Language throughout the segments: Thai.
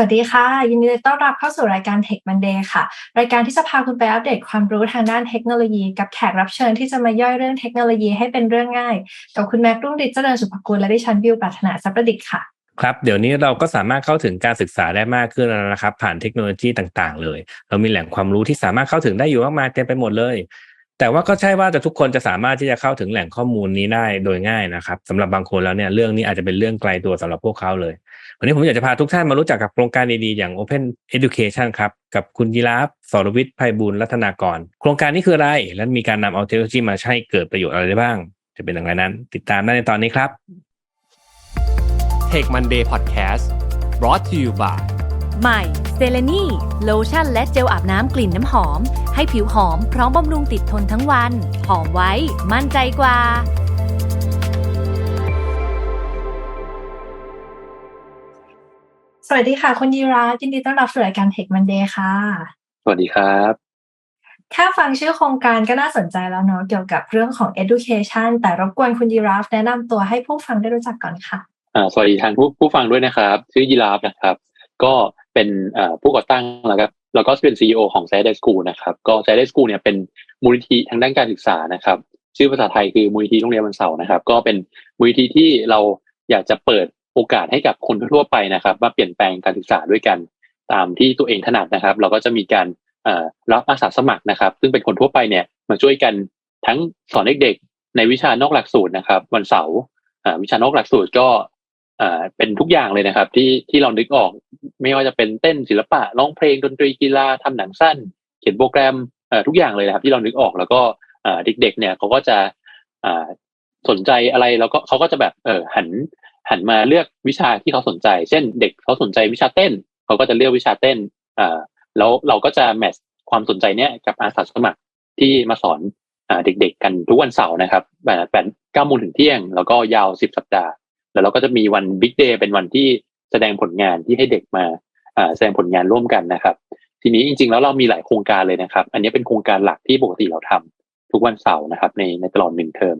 วัสดีค่ะ ยินดีต้อนรับเข้าสู่รายการ Tech Monday ค่ะ รายการที่จะพาคุณไปอัปเดตความรู้ทางด้านเทคโนโลยี กับแขกรับเชิญที่จะมาย่อยเรื่องเทคโนโลยีให้เป็นเรื่องง่าย กับคุณแม็กรุ่งฤทธิ์เจริญสุภกุลและดิฉันบิวปรารถนาสัประดิษฐ์ค่ะครับเดี๋ยวนี้เราก็สามารถเข้าถึงการศึกษาได้มากขึ้นแล้วนะครับ ผ่านเทคโนโลยีต่างๆ เลย เรามีแหล่งความรู้ที่สามารถเข้าถึงได้อยู่มากมายเต็มไปหมดเลย แต่ว่าก็ใช่ว่าจะทุกคนจะสามารถที่จะเข้าถึงแหล่งข้อมูลนี้ได้โดยง่ายนะครับสำหรับบางคนแล้วเนี่ยเรื่องนี้อาจจะเป็นเรื่องไกลตัวสำหรับพวกเขาเลย วันนี้ผมอยากจะพาทุกท่านมารู้จักกับโครงการดีๆอย่าง Open Education ครับ กับคุณยีราฟสรวิทย์ไพบูลย์รัตนากร โครงการนี้คืออะไร และมีการนำเอาเทคโนโลยีมาใช้เกิดประโยชน์อะไรได้บ้าง จะเป็นอย่างไรนั้น ติดตามได้ในตอนนี้ครับ Take Monday Podcast brought to you by ใหม่เซเลนีโลชั่นและเจลอาบน้ำกลิ่นน้ำหอม ให้ผิวหอมพร้อมบำรุงติดทนทั้งวัน หอมไว้ มั่นใจกว่าสวัสดีค่ะคุณยีราฟยินดีต้อนรับสู่รายการ Tech Monday ค่ะ สวัสดีครับแค่ฟังชื่อโครงการก็น่าสนใจแล้วเนาะเกี่ยวกับเรื่องของ education แต่รบกวนคุณยีราฟแนะนำตัวให้ผู้ฟังได้รู้จักก่อนค่ะอ่าสวัสดีทางผู้ผู้ฟังด้วยนะครับ ชื่อยีราฟนะครับ ก็ เป็นผู้ก่อตั้งแล้วก็แล้วก็เป็นซีอของ s ซ d e School นะครับ ก็ s ซ d e School เนี่ยเป็นมูลนิธิทางด้านการศึกษานะครับ ชื่อภาษาไทยคือมูลนิธิโรงเรียนวันเสาร์นะครับ ก็เป็นมูลนิธิที่เราอยากจะเปิดโอกาสให้กับคนทั่วไปนะครับมาเปลี่ยนแปลงการศึกษาด้วยกันตามที่ตัวเองถนัดนะครับ เราก็จะมีการรับอาสาสมัครนะครับ ซึ่งเป็นคนทั่วไปเนี่ยมาช่วยกันทั้งสอนเด็กๆในวิชานอกหลักสูตรนะครับ วันเสาร์วิชานอกหลักสูตรก็ อ่าเป็นทุกอย่างเลยนะครับ ที่ที่เรานึกออก ไม่ว่าจะเป็นเต้นศิลปะร้องเพลงดนตรีกีฬาทำหนังสั้น เขียนโปรแกรมอ่อทุกอย่างเลยนะครับ ที่เรานึกออกแล้วก็อ่าเด็ก ๆ เนี่ยเขาก็จะอ่าสนใจอะไรแล้วก็เขาก็จะแบบเออหันหันมาเลือกวิชาที่เขาสนใจ เช่น เด็กเขาสนใจวิชาเต้นเขาก็จะเลือกวิชาเต้นอ่าแล้วเราก็จะแมทช์ความสนใจเนี้ยกับอาสาสมัครที่มาสอนอเด็กๆกันทุกวันเสาร์นะครับแปดเก้าโมงถึงเที่ยง แล้วก็ยาวสิบสัปดาห์ แล้วเราก็จะมีวันบิ๊กเดย์เป็นวันที่แสดงผลงานที่ให้เด็กมาแสดงผลงานร่วมกันนะครับ ทีนี้จริงๆแล้วเรามีหลายโครงการเลยนะครับ อันนี้เป็นโครงการหลักที่ปกติเราทำทุกวันเสาร์นะครับ ในในตลอดหนึ่งเทอม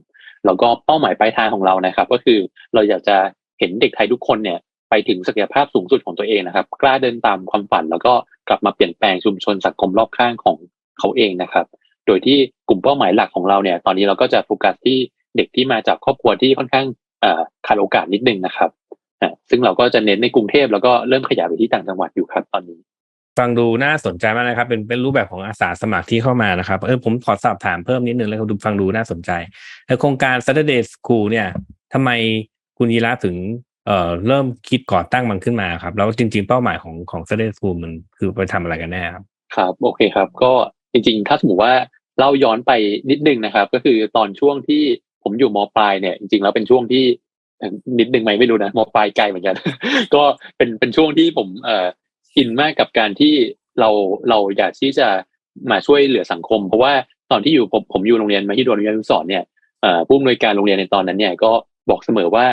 แล้วก็เป้าหมายปลายทางของเรานะครับ ก็คือเราอยากจะเห็นเด็กไทยทุกคนเนี่ยไปถึงศักยภาพสูงสุดของตัวเองนะครับ กล้าเดินตามความฝัน แล้วก็กลับมาเปลี่ยนแปลงชุมชนสังคมรอบข้างของเขาเองนะครับ โดยที่กลุ่มเป้าหมายหลักของเราเนี่ย ตอนนี้เราก็จะโฟกัสที่เด็กที่มาจากครอบครัวที่ค่อนข้าง ขาดโอกาสนิดนึงนะครับอ่าซึ่งเราก็จะเน้นในกรุงเทพแล้วก็เริ่มขยายไปที่ต่างจังหวัดอยู่ครับตอนนี้ ฟังดูน่าสนใจมากนะครับ เป็นเป็นรูปแบบของอาสาสมัครที่เข้ามานะครับเออผมขอสอบถามเพิ่มนิดนึงแล้วก็ดูฟังดูน่าสนใจแล้วโครงการ Saturday School เนี่ยทำไมคุณยีราฟถึงเอ่อเริ่มคิดก่อตั้งมันขึ้นมาครับ แล้วจริง ๆ เป้าหมายของของ Saturday School มันคือไปทำอะไรกันแน่ครับครับโอเคครับ ก็จริง ๆ ถ้าสมมติว่าเล่าย้อนไปนิดนึงนะครับ ก็คือตอนช่วงที่ ผมอยู่มปลายเนี่ยจริงๆแล้วเป็นช่วงที่นิดนึงไหมไม่รู้นะมปลายไกลเหมือนกัน ก็เป็นเป็นช่วงที่ผมเอ่ออินมากกับการที่เราเราอยากที่จะมาช่วยเหลือสังคม เพราะว่าตอนที่อยู่ผมผมอยู่โรงเรียนมาที่โดนวิทยานุสรณ์เนี่ยผู้อำนวยการโรงเรียนในตอนนั้นเนี่ยก็บอกเสมอว่า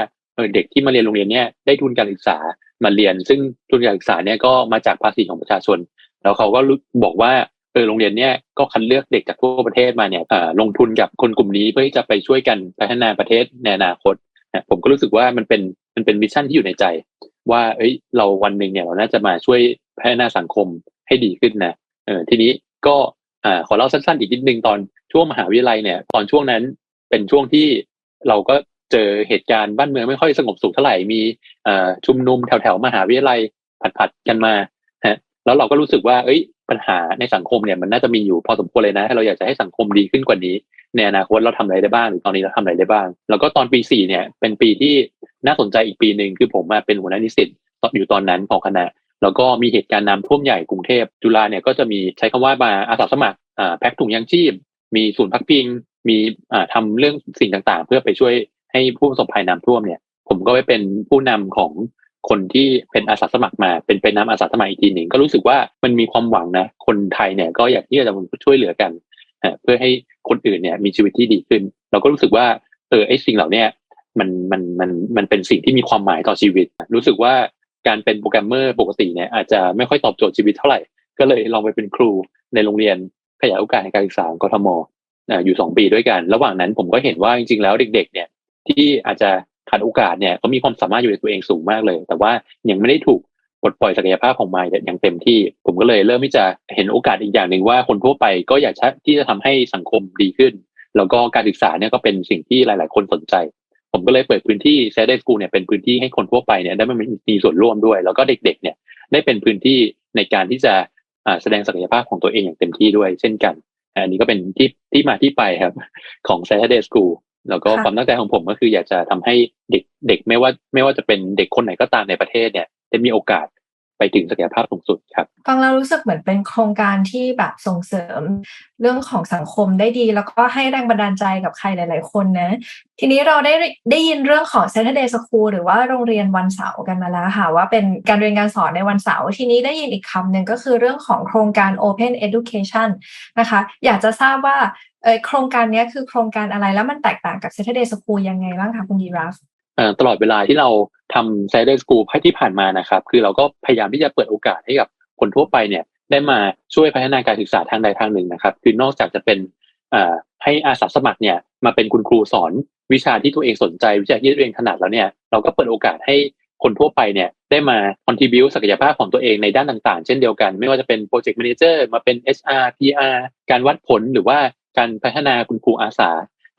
เด็กที่มาเรียนโรงเรียนเนี่ยได้ทุนการศึกษามาเรียน ซึ่งทุนการศึกษาเนี่ยก็มาจากภาษีของประชาชน แล้วเขาก็บอกว่า ออโรงเรียนเนี้ยก็คัดเลือกเด็กจากทั่วประเทศมาเนี่ยลงทุนกับคนกลุ่มนี้เพื่อที่จะไปช่วยกันพัฒนาประเทศในอนาคตนะผมก็รู้สึกว่ามันเป็นมันเป็นมิชชั่นที่อยู่ในใจ ว่า เอ้ย เราวันหนึ่งเนี่ยเราน่าจะมาช่วยพัฒนาสังคมให้ดีขึ้นนะเออทีนี้ก็อ่าขอเล่าสั้นๆ อีกนิดนึงตอนช่วงมหาวิทยาลัยเนี่ย ตอนช่วงนั้นเป็นช่วงที่เราก็เจอเหตุการณ์บ้านเมืองไม่ค่อยสงบสุขเท่าไหร่มีอ่อชุมนุมแถวๆมหาวิทยาลัยผัดๆกันมาฮะแล้วเราก็รู้สึกว่า เอ้ย ปัญหาในสังคมเนี่ยมันน่าจะมีอยู่พอสมควรเลยนะ ถ้าเราอยากจะให้สังคมดีขึ้นกว่านี้ ในอนาคตเราทำอะไรได้บ้างหรือตอนนี้เราทำอะไรได้บ้าง แล้วก็ตอนปีสี่เนี่ยเป็นปีที่น่าสนใจอีกปีหนึ่งคือผมมาเป็นหัวหน้านิสิตอยู่ตอนนั้นของคณะแล้วก็มีเหตุการณ์น้ำท่วมใหญ่กรุงเทพจุฬาเนี่ยก็จะมีใช้คำว่ามาอาสาสมัครอ่าแพ็คถุงยางชีพ มีศูนย์พักพิง มีอ่าทำเรื่องสิ่งต่างๆ เพื่อไปช่วยให้ผู้ประสบภัยน้ำท่วมเนี่ย ผมก็ไปเป็นผู้นำของ คนที่เป็นอาสาสมัครมาเป็นเป็นน้ำอาสาสมัครอีกทีหนึ่งก็รู้สึกว่ามันมีความหวังนะ คนไทยเนี่ยก็อยากที่จะช่วยเหลือกันเพื่อให้คนอื่นเนี่ยมีชีวิตที่ดีขึ้น เราก็รู้สึกว่าเออไอ้สิ่งเหล่านี้มันมันมันมันเป็นสิ่งที่มีความหมายต่อชีวิต รู้สึกว่าการเป็นโปรแกรมเมอร์ปกติเนี่ยอาจจะไม่ค่อยตอบโจทย์ชีวิตเท่าไหร่ ก็เลยลองไปเป็นครูในโรงเรียนขยายโอกาสในการศึกษาของกทมออยู่สองปีด้วยกัน ระหว่างนั้นผมก็เห็นว่าจริงๆแล้วเด็ก ๆ เนี่ยที่อาจจะ ขาดโอกาสเนี่ยเขามีความสามารถอยู่ในตัวเองสูงมากเลย แต่ว่ายังไม่ได้ถูกปลดปล่อยศักยภาพของมายอย่างเต็มที่ ผมก็เลยเริ่มที่จะเห็นโอกาสอีกอย่างหนึ่งว่าคนทั่วไปก็อยากที่จะทำให้สังคมดีขึ้น แล้วก็การศึกษาเนี่ยก็เป็นสิ่งที่หลาย ๆ คนสนใจ ผมก็เลยเปิดพื้นที่เซเดสกูเนี่ยเป็นพื้นที่ให้คนทั่วไปเนี่ยได้มามีส่วนร่วมด้วย แล้วก็เด็ก ๆ เนี่ยได้เป็นพื้นที่ในการที่จะแสดงศักยภาพของตัวเองอย่างเต็มที่ด้วย เช่นกันอันนี้ก็เป็นที่ที่มาที่ไปครับของ Saturday School แล้วก็ความตั้งใจของผมก็คืออยากจะทำให้เด็กเด็กไม่ว่าไม่ว่าจะเป็นเด็กคนไหนก็ตามในประเทศเนี่ยได้มีโอกาสไปถึงศักยภาพสูงสุดครับ ฟังแล้วรู้สึกเหมือนเป็นโครงการที่แบบส่งเสริมเรื่องของสังคมได้ดี แล้วก็ให้แรงบันดาลใจกับใครหลาย ๆ คนนะ ทีนี้เราได้ได้ยินเรื่องของ Saturday School หรือว่าโรงเรียนวันเสาร์กันมาแล้วค่ะ ว่าเป็นการเรียนการสอนในวันเสาร์ทีนี้ได้ยินอีกคำหนึ่งก็คือเรื่องของโครงการ Open Education นะคะ อยากจะทราบว่าโครงการนี้คือโครงการอะไรแล้วมันแตกต่างกับ Saturday School ยังไงบ้างคะคุณยีราฟตลอดเวลาที่เราทำไซเดอร์สกูลที่ผ่านมานะครับ คือเราก็พยายามที่จะเปิดโอกาสให้กับคนทั่วไปเนี่ย ได้มาช่วยพัฒนาการศึกษาทางใดทางหนึ่งนะครับ คือนอกจากจะเป็นให้อาสาสมัครเนี่ยมาเป็นคุณครูสอนวิชาที่ตัวเองสนใจวิชาที่ตัวเองถนัดแล้วเนี่ยเราก็เปิดโอกาสให้คนทั่วไปเนี่ยได้มา contribu ศักยภาพของตัวเองในด้านต่างๆ เช่นเดียวกัน ไม่ว่าจะเป็นโปรเจกต์แมเนเจอร์มาเป็น HR PR การวัดผลหรือว่า การพัฒนาคุณครูอาสา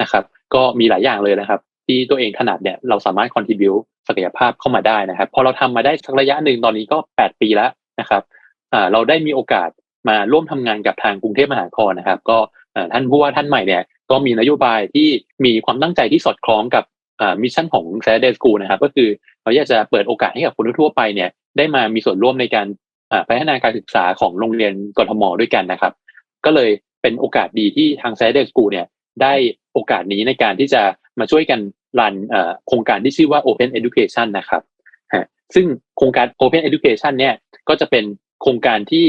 นะครับ ก็มีหลายอย่างเลยนะครับ ที่ตัวเองถนัดเนี่ยเราสามารถ contribu ศักยภาพเข้ามาได้นะครับพอเราทำมาได้สักระยะหนึ่งตอนนี้ก็ 8 ปีแล้วนะครับเราได้มีโอกาสมาร่วมทำงานกับทางกรุงเทพมหานครนะครับ ก็ท่านผู้ว่าท่านใหม่เนี่ยก็มีนโยบายที่มีความตั้งใจที่สอดคล้องกับมิชชั่นของ Saturday School นะครับ ก็คือเราอยากจะเปิดโอกาสให้กับคนทั่วไปเนี่ยได้มามีส่วนร่วมในการพัฒนาการศึกษาของโรงเรียนกทมด้วยกันนะครับ ก็เลย เป็นโอกาสดีที่ทาง Saturday School เนี่ยได้โอกาสนี้ในการที่จะมาช่วยกันรันโครงการที่ชื่อว่า Open Education นะครับซึ่งโครงการ Open Education เนี่ยก็จะเป็นโครงการที่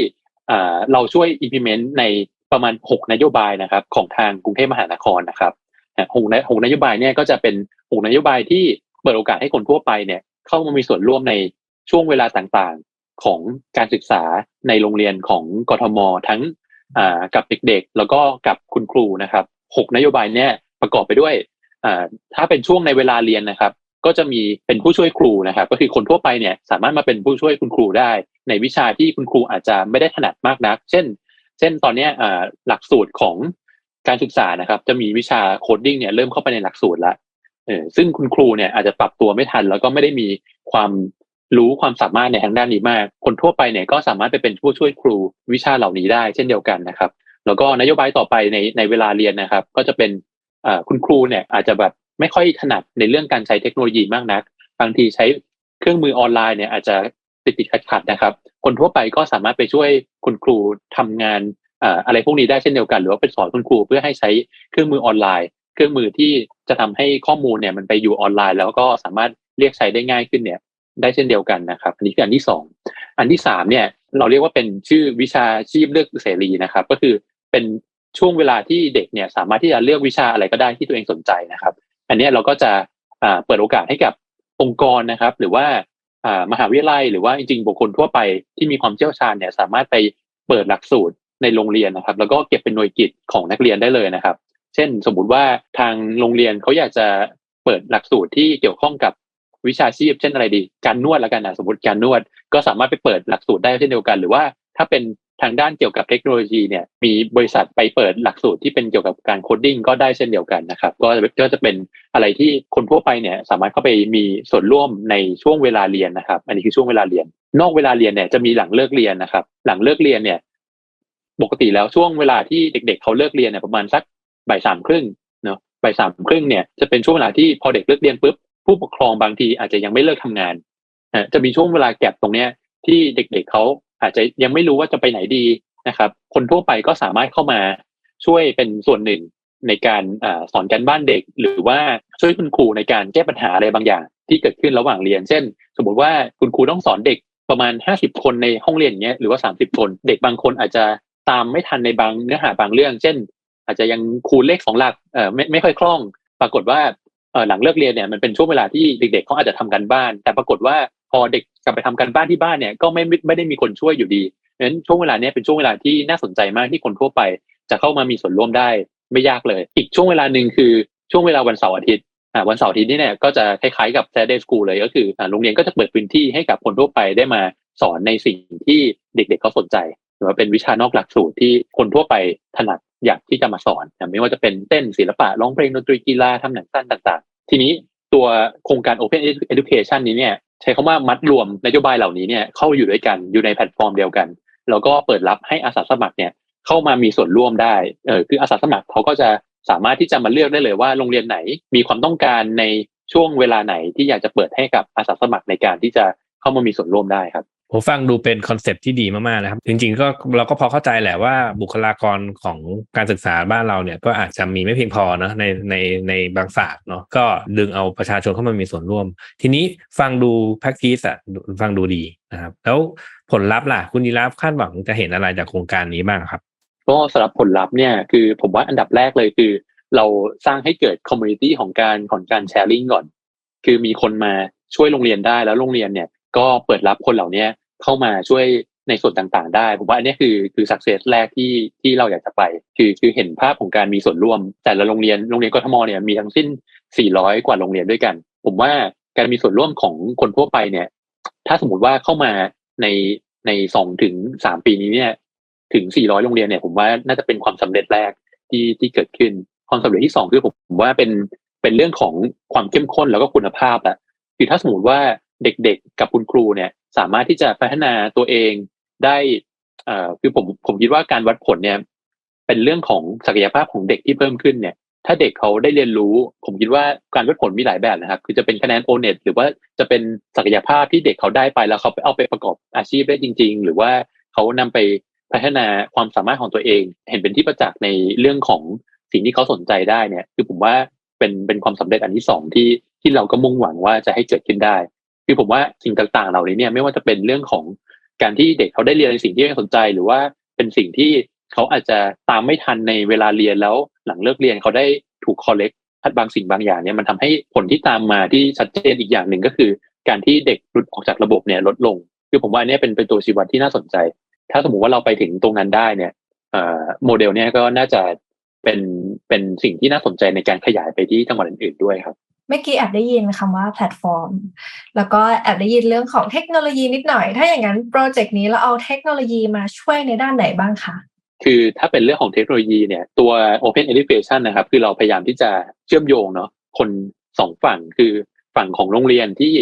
เราช่วย implement ในประมาณ 6 นโยบายนะครับของทางกรุงเทพมหานครนะครับหกหกนโยบายเนี่ยก็จะเป็นหกนโยบายที่เปิดโอกาสให้คนทั่วไปเนี่ยเข้ามามีส่วนร่วมในช่วงเวลาต่างๆของการศึกษาในโรงเรียนของกทม ทั้ง กับเด็กๆ แล้วก็กับคุณครูนะครับหกนโยบายเนี่ยประกอบไปด้วยถ้าเป็นช่วงในเวลาเรียนนะครับ ก็จะมีเป็นผู้ช่วยครูนะครับ ก็คือคนทั่วไปเนี่ยสามารถมาเป็นผู้ช่วยคุณครูได้ ในวิชาที่คุณครูอาจจะไม่ได้ถนัดมากนัก เช่น เช่นตอนนี้หลักสูตรของการศึกษานะครับ จะมีวิชาโคดดิ้งเนี่ยเริ่มเข้าไปในหลักสูตรล้วเออซึ่งคุณครูเนี่ยอาจจะปรับตัวไม่ทัน แล้วก็ไม่ได้มีความ รู้ความสามารถในทางด้านนี้มาก คนทั่วไปเนี่ยก็สามารถไปเป็นผู้ช่วยครูวิชาเหล่านี้ได้เช่นเดียวกันนะครับ แล้วก็นโยบายต่อไปในในเวลาเรียนนะครับ ก็จะเป็นคุณครูเนี่ยอาจจะแบบไม่ค่อยถนัดในเรื่องการใช้เทคโนโลยีมากนัก บางทีใช้เครื่องมือออนไลน์เนี่ยอาจจะติดติดขัดขัดนะครับ คนทั่วไปก็สามารถไปช่วยคุณครูทำงานอะไรพวกนี้ได้เช่นเดียวกันหรือว่าไปสอนคุณครูเพื่อให้ใช้เครื่องมือออนไลน์ เครื่องมือที่จะทำให้ข้อมูลเนี่ยมันไปอยู่ออนไลน์ แล้วก็สามารถเรียกใช้ได้ง่ายขึ้นเนี่ย ได้เช่นเดียวกันนะครับอันนี้คืออันที่สองอันที่สามเนี่ยเราเรียกว่าเป็นชื่อวิชาชีพเลือกเสรีนะครับ ก็คือเป็นช่วงเวลาที่เด็กเนี่ยสามารถที่จะเลือกวิชาอะไรก็ได้ที่ตัวเองสนใจนะครับ อันนี้เราก็จะเปิดโอกาสให้กับองค์กรนะครับ หรือว่ามหาวิทยาลัย หรือว่าจริงๆบุคคลทั่วไปที่มีความเชี่ยวชาญเนี่ยสามารถไปเปิดหลักสูตรในโรงเรียนนะครับ แล้วก็เก็บเป็นหน่วยกิจของนักเรียนได้เลยนะครับ เช่นสมมุติว่าทางโรงเรียนเขาอยากจะเปิดหลักสูตรที่เกี่ยวข้องกับ วิชาชีพเช่นอะไรดี การนวดแล้วกันนะสมมติการนวด ก็สามารถไปเปิดหลักสูตรได้เช่นเดียวกัน หรือว่าถ้าเป็นทางด้านเกี่ยวกับเทคโนโลยีเนี่ยมีบริษัทไปเปิดหลักสูตรที่เป็นเกี่ยวกับการโคดดิ้งก็ได้เช่นเดียวกันนะครับก็ก็จะเป็นอะไรที่คนทั่วไปเนี่ยสามารถเข้าไปมีส่วนร่วมในช่วงเวลาเรียนนะครับ อันนี้คือช่วงเวลาเรียน นอกเวลาเรียนเนี่ยจะมีหลังเลิกเรียนนะครับ หลังเลิกเรียนเนี่ยปกติแล้วช่วงเวลาที่เด็กๆเขาเลิกเรียนเนี่ยประมาณสักบ่ายสามครึ่งเนาะบ่ายสามครึ่งเนี่ยจะเป็นช่วงเวลาที่พอเด็กเลิกเรียนปุ๊บ ผู้ปกครองบางทีอาจจะยังไม่เลิกทำงานจะมีช่วงเวลาแก็บตรงเนี้ยที่เด็กๆเขาอาจจะยังไม่รู้ว่าจะไปไหนดีนะครับ คนทั่วไปก็สามารถเข้ามาช่วยเป็นส่วนหนึ่งในการอสอนการบ้านเด็ก หรือว่าช่วยคุณครูในการแก้ปัญหาอะไรบางอย่าง ที่เกิดขึ้นระหว่างเรียน เช่น สมมติว่าคุณครูต้องสอนเด็กประมาณ 50 คนในห้องเรียนเงี้ยหรือว่า 30 คน เด็กบางคนอาจจะตามไม่ทันในบางเนื้อหาบางเรื่อง เช่น อาจจะยังคูณเลขสองหลักเอ่อไม่ไม่ค่อยคล่อง ปรากฏว่า หลังเลิกเรียนเนี่ยมันเป็นช่วงเวลาที่เด็กๆเขาอาจจะทำกันบ้าน แต่ปรากฏว่าพอเด็กกลับไปทำกันบ้านที่บ้านเนี่ยก็ไม่ไม่ได้มีคนช่วยอยู่ดีเพราะฉะนั้นช่วงเวลานี้เป็นช่วงเวลาที่น่าสนใจมากที่คนทั่วไป จะเข้ามามีส่วนร่วมได้ไม่ยากเลย อีกช่วงเวลาหนึ่งคือช่วงเวลาวันเสาร์อาทิตย์อ่าวันเสาร์อาทิตย์นี่เนี่ยก็จะคล้ายๆกับ Saturday School เลยก็คืออ่าโรงเรียนก็จะเปิดพื้นที่ให้กับคนทั่วไปได้มาสอนในสิ่งที่เด็กๆเขาสนใจ หรือว่าเป็นวิชานอกหลักสูตรที่คนทั่วไปถนัด อยากที่จะมาสอนไม่ว่าจะเป็นเต้นศิลปะร้องเพลงดนตรีกีฬาทำหนังสั้นต่างๆ ทีนี้ตัวโครงการ Open Education นี้เนี่ยใช้คำว่ามัดรวมนโยบายเหล่านี้เนี่ยเข้าอยู่ด้วยกันอยู่ในแพลตฟอร์มเดียวกัน แล้วก็เปิดรับให้อาสาสมัครเนี่ยเข้ามามีส่วนร่วมได้เออคืออาสาสมัครเขาก็จะสามารถที่จะมาเลือกได้เลยว่าโรงเรียนไหนมีความต้องการในช่วงเวลาไหนที่อยากจะเปิดให้กับอาสาสมัครในการที่จะเข้ามามีส่วนร่วมได้ครับ ผมฟังดูเป็นคอนเซปที่ดีมากๆนะครับ จริง ๆ ก็เราก็พอเข้าใจแหละว่าบุคลากรของการศึกษาบ้านเราเนี่ยก็อาจจะมีไม่เพียงพอเนาะในในในบางศาสตร์เนาะก็ดึงเอาประชาชนเข้ามามีส่วนร่วม ทีนี้ฟังดูแพ็กทีสอะฟังดูดีนะครับ แล้วผลลัพธ์ล่ะ คุณยีราฟคาดหวังจะเห็นอะไรจากโครงการนี้บ้างครับ ก็สำหรับผลลัพธ์เนี่ยคือผมว่าอันดับแรกเลยคือ เราสร้างให้เกิดคอมมูนิตี้ของการของการแชร์ลิงก่อน คือมีคนมาช่วยโรงเรียนได้แล้วโรงเรียนเนี่ย ก็เปิดรับคนเหล่านี้เข้ามาช่วยในส่วนต่างๆ ได้ ผมว่าอันนี้คือคือสักเซสแรกที่ที่เราอยากจะไป คือคือเห็นภาพของการมีส่วนร่วม แต่ละโรงเรียนโรงเรียนกทมเนี่ยมีทั้งสิ้น 400 กว่าโรงเรียนด้วยกัน ผมว่าการมีส่วนร่วมของคนทั่วไปเนี่ย ถ้าสมมติว่าเข้ามาในในสองถึงสามปีนี้เนี่ยถึง 400 โรงเรียนเนี่ยผมว่าน่าจะเป็นความสำเร็จแรกที่ที่เกิดขึ้น ความสำเร็จที่สองคือผมว่าเป็นเป็นเรื่องของความเข้มข้นแล้วก็คุณภาพอะคือถ้าสมมติว่า เด็กๆ กับคุณครูเนี่ยสามารถที่จะพัฒนาตัวเองได้คือผมผมคิดว่าการวัดผลเนี่ย เป็นเรื่องของศักยภาพของเด็กที่เพิ่มขึ้นเนี่ย ถ้าเด็กเขาได้เรียนรู้ ผมคิดว่าการวัดผลมีหลายแบบนะครับ คือจะเป็นคะแนนโอเน็ตหรือว่าจะเป็นศักยภาพที่เด็กเขาได้ไปแล้วเขาไปเอาไปประกอบอาชีพได้จริง ๆ หรือว่าเขานำไปพัฒนาความสามารถของตัวเอง เห็นเป็นที่ประจักษ์ในเรื่องของสิ่งที่เขาสนใจได้เนี่ย คือผมว่าเป็นเป็นความสำเร็จอันที่สองที่ที่เราก็มุ่งหวังว่าจะให้เกิดขึ้นได้ คือผมว่าสิ่งต่างๆ เหล่านี้เนี่ยไม่ว่าจะเป็นเรื่องของการที่เด็กเขาได้เรียนในสิ่งที่เขาสนใจ หรือว่าเป็นสิ่งที่เขาอาจจะตามไม่ทันในเวลาเรียนแล้วหลังเลิกเรียนเขาได้ถูกคอลเลกทัดบางสิ่งบางอย่างเนี่ยมันทำให้ผลที่ตามมาที่ชัดเจนอีกอย่างหนึ่งก็คือ การที่เด็กหลุดออกจากระบบเนี่ยลดลง คือผมว่าอันนี้เป็นเป็นตัวชี้วัดที่น่าสนใจ ถ้าสมมติว่าเราไปถึงตรงนั้นได้เนี่ยโมเดลเนี่ยก็น่าจะเป็นเป็นสิ่งที่น่าสนใจในการขยายไปที่จังหวัดอื่นๆด้วยครับ เมื่อกี้แอบได้ยินคำว่าแพลตฟอร์ม แล้วก็แอบได้ยินเรื่องของเทคโนโลยีนิดหน่อย ถ้าอย่างนั้นโปรเจกต์นี้เราเอาเทคโนโลยีมาช่วยในด้านไหนบ้างคะคือถ้าเป็นเรื่องของเทคโนโลยีเนี่ยตัว Open Education นะครับ คือเราพยายามที่จะเชื่อมโยงเนาะคนสองฝั่งคือฝั่งของโรงเรียนที่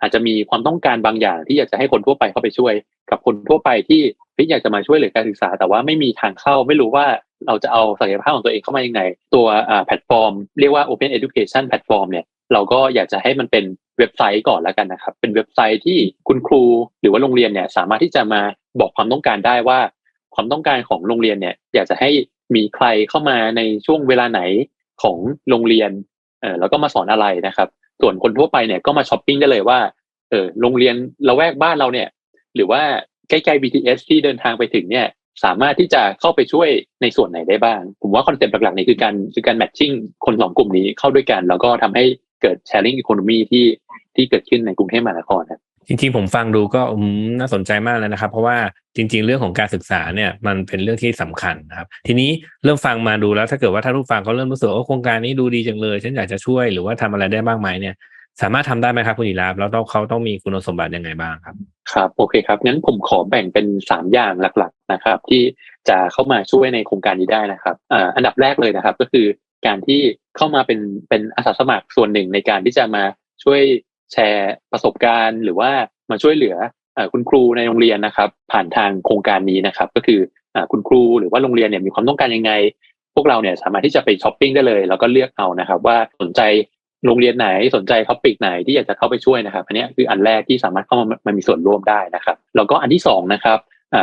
อาจจะมีความต้องการบางอย่างที่อยากจะให้คนทั่วไปเข้าไปช่วย กับคนทั่วไปที่ที่อยากจะมาช่วยเหลือการศึกษา แต่ว่าไม่มีทางเข้าไม่รู้ว่าเราจะเอาศักยภาพของตัวเองเข้ามายังไง ตัวแพลตฟอร์มเรียกว่า Open Education Platform เนี่ย เราก็อยากจะให้มันเป็นเว็บไซต์ก่อนแล้วกันนะครับ เป็นเว็บไซต์ที่คุณครูหรือว่าโรงเรียนเนี่ยสามารถที่จะมาบอกความต้องการได้ว่า ความต้องการของโรงเรียนเนี่ยอยากจะให้มีใครเข้ามาในช่วงเวลาไหนของโรงเรียนเออแล้วก็มาสอนอะไรนะครับ ส่วนคนทั่วไปเนี่ยก็มาช้อปปิ้งได้เลยว่าเออโรงเรียนละแวกบ้านเราเนี่ย หรือว่าใกล้ๆ BTS ที่เดินทางไปถึงเนี่ยสามารถที่จะเข้าไปช่วยในส่วนไหนได้บ้าง ผมว่าคอนเซ็ปต์หลักๆนี่คือการคือการแมทชิ่งคนสองกลุ่มนี้เข้าด้วยกัน แล้วก็ทำให้ เกิดแชร์ลิงอีโคโนมีที่ที่เกิดขึ้นในกรุงเทพมหานครครับจริงๆผมฟังดูก็น่าสนใจมากเลยนะครับ เพราะว่าจริง ๆ เรื่องของการศึกษาเนี่ยมันเป็นเรื่องที่สำคัญนะครับ ทีนี้เริ่มฟังมาดูแล้วถ้าเกิดว่าท่านผู้ฟังเขาเริ่มรู้สึกว่าโครงการนี้ดูดีจังเลยฉันอยากจะช่วยหรือว่าทำอะไรได้บ้างไหมเนี่ยสามารถทำได้ไหมครับคุณอิราฟแล้วต้องเขาต้องมีคุณสมบัติยังไงบ้างครับครับโอเคครับงั้นผมขอแบ่งเป็นสามอย่างหลักๆนะครับ ที่จะเข้ามาช่วยในโครงการนี้ได้นะครับอันดับแรกเลยนะครับ ก็คือ การที่เข้ามาเป็นเป็นอาสาสมัครส่วนหนึ่งในการที่จะมาช่วยแชร์ประสบการณ์ หรือว่ามาช่วยเหลือคุณครูในโรงเรียนนะครับ ผ่านทางโครงการนี้นะครับ ก็คือคุณครูหรือว่าโรงเรียนเนี่ยมีความต้องการยังไง พวกเราเนี่ยสามารถที่จะไปช้อปปิ้งได้เลย แล้วก็เลือกเอานะครับ ว่าสนใจโรงเรียนไหนสนใจท็อปิกไหนที่อยากจะเข้าไปช่วยนะครับอันนี้คืออันแรกที่สามารถเข้ามามามีส่วนร่วมได้นะครับ แล้วก็อันที่สองนะครับ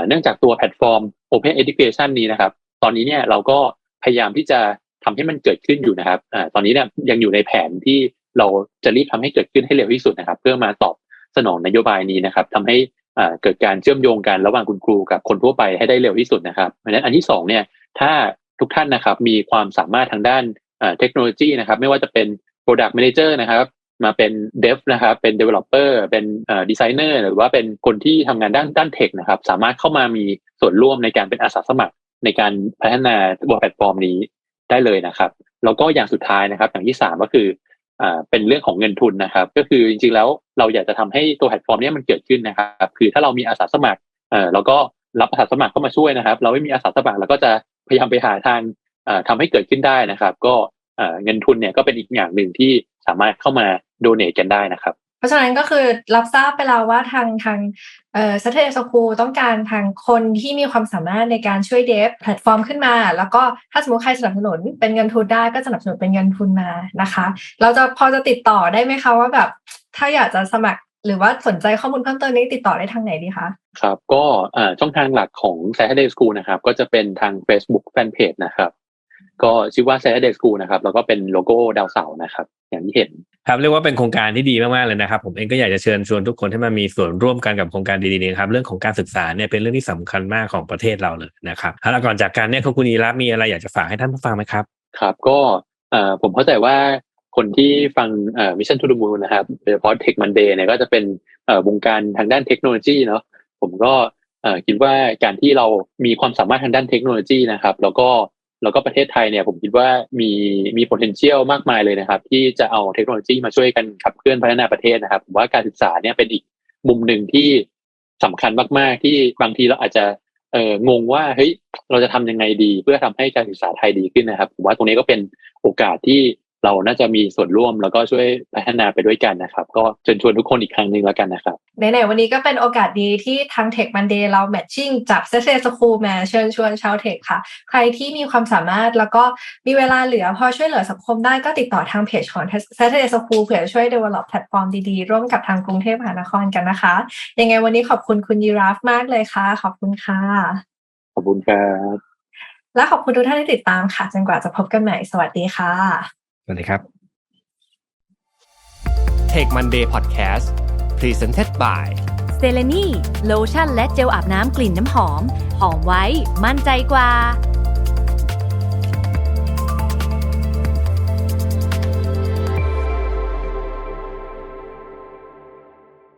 เนื่องจากตัวแพลตฟอร์ม Open Education นี้นะครับ ตอนนี้เนี่ยเราก็พยายามที่จะ ทำให้มันเกิดขึ้นอยู่นะครับอตอนนี้เนี่ยยังอยู่ในแผนที่เราจะรีบทำให้เกิดขึ้นให้เร็วที่สุดนะครับ เพื่อมาตอบสนองนโยบายนี้นะครับทำให้เกิดการเชื่อมโยงกันระหว่างคุณครูกับคนทั่วไปให้ได้เร็วที่สุดนะครับเพราะฉะนั้นอันที่สองเนี่ยถ้าทุกท่านนะครับมีความสามารถทางด้านเทคโนโลยีนะครับ ไม่ว่าจะเป็น Product Manager นะครับ มาเป็น Dev นะครับ เป็น Developer เป็นดีไซเนอร์หรือว่าเป็นคนที่ทำงานด้านด้านเทคนะครับ สามารถเข้ามามีส่วนร่วมในการเป็นอาสาสมัครในการพัฒนาตัวแพลตฟอร์มนี้ ได้เลยนะครับแล้วก็อย่างสุดท้ายนะครับ อย่างที่สามก็คืออ่าเป็นเรื่องของเงินทุนนะครับ ก็คือจริงๆแล้วเราอยากจะทำให้ตัวแพลตฟอร์มนี้มันเกิดขึ้นนะครับ คือถ้าเรามีอาสาสมัครเอ่อเราก็รับอาสาสมัครเข้ามาช่วยนะครับ เราไม่มีอาสาสมัครเราก็จะพยายามไปหาทางอ่อทำให้เกิดขึ้นได้นะครับ ก็เงินทุนเนี่ยก็เป็นอีกอย่างหนึ่งที่สามารถเข้ามาโดเน a กันได้นะครับ เพราะฉะนั้นก็คือรับทราบไปแล้วว่าทางทางเอ่อ Saturday School ต้องการทางคนที่มีความสามารถในการช่วยเดฟแพลตฟอร์มขึ้นมา แล้วก็ถ้าสมมติใครสนับสนุนเป็นเงินทุนได้ก็สนับสนุนเป็นเงินทุนมานะคะ เราจะพอจะติดต่อได้ไหมคะว่าแบบ ถ้าอยากจะสมัครหรือว่าสนใจข้อมูลเพิ่มเติมนี้ติดต่อได้ทางไหนดีคะ ครับ ก็เอ่อช่องทางหลักของ Saturday School นะครับ ก็จะเป็นทาง Facebook Fanpage นะครับ ก็ชื่อว่า Saturday School นะครับ แล้วก็เป็นโลโก้ดาวเสาร์นะครับ อย่างที่เห็น ครับเรียกว่าเป็นโครงการที่ดีมากๆเลยนะครับ ผมเองก็อยากจะเชิญชวนทุกคนให้มามีส่วนร่วมกันกับโครงการดีๆนี้ครับเรื่องของการศึกษาเนี่ยเป็นเรื่องที่สำคัญมากของประเทศเราเลยนะครับแล้วก่อนจากการเนี่ยคุณอีรับมีอะไรอยากจะฝากให้ท่านผู้ฟังไหมครับ ครับ ก็เอ่อผมเข้าใจว่าคนที่ฟังเอ่อ Mission to the Moon นะครับโดยเฉพาะ Tech Monday เนี่ยก็จะเป็นเอ่อวงการทางด้านเทคโนโลยีเนาะผมก็เอ่อคิดว่าการที่เรามีความสามารถทางด้านเทคโนโลยีนะครับ แล้วก็ แล้วก็ประเทศไทยเนี่ยผมคิดว่ามีมี potential มากมายเลยนะครับ ที่จะเอาเทคโนโลยีมาช่วยกันขับเคลื่อนพัฒนาประเทศนะครับผมว่าการศึกษาเนี่ยเป็นอีกมุมหนึ่งที่สำคัญมากๆ ที่บางทีเราอาจจะเอองงว่าเฮ้ยเราจะทำยังไงดี เพื่อทำให้การศึกษาไทยดีขึ้นนะครับผมว่าตรงนี้ก็เป็นโอกาสที่ เราน่าจะมีส่วนร่วมแล้วก็ช่วยพัฒนาไปด้วยกันนะครับ ก็เชิญชวนทุกคนอีกครั้งหนึ่งแล้วกันนะครับไหนๆวันนี้ก็เป็นโอกาสดีที่ทาง Tech Monday เราแมทชิ่งจับ Saturday School มาเชิญชวนชาวเทคค่ะ ใครที่มีความสามารถแล้วก็มีเวลาเหลือพอช่วยเหลือสังคมได้ก็ติดต่อทางเพจของ Saturday School เผื่อช่วย develop แพลตฟอร์มดีๆ ร่วมกับทางกรุงเทพมหานครกันนะคะ ยังไงวันนี้ขอบคุณคุณยีราฟมากเลยค่ะ ขอบคุณค่ะ ขอบคุณครับและขอบคุณทุกท่านที่ติดตามค่ะ จนกว่าจะพบกันใหม่ สวัสดีค่ะส วัสดีครับ Take Monday Podcast Presented by เซเลนีโลชั่นและเจลอาบน้ำกลิ่นน้ำหอม หอมไว้ มั่นใจกว่า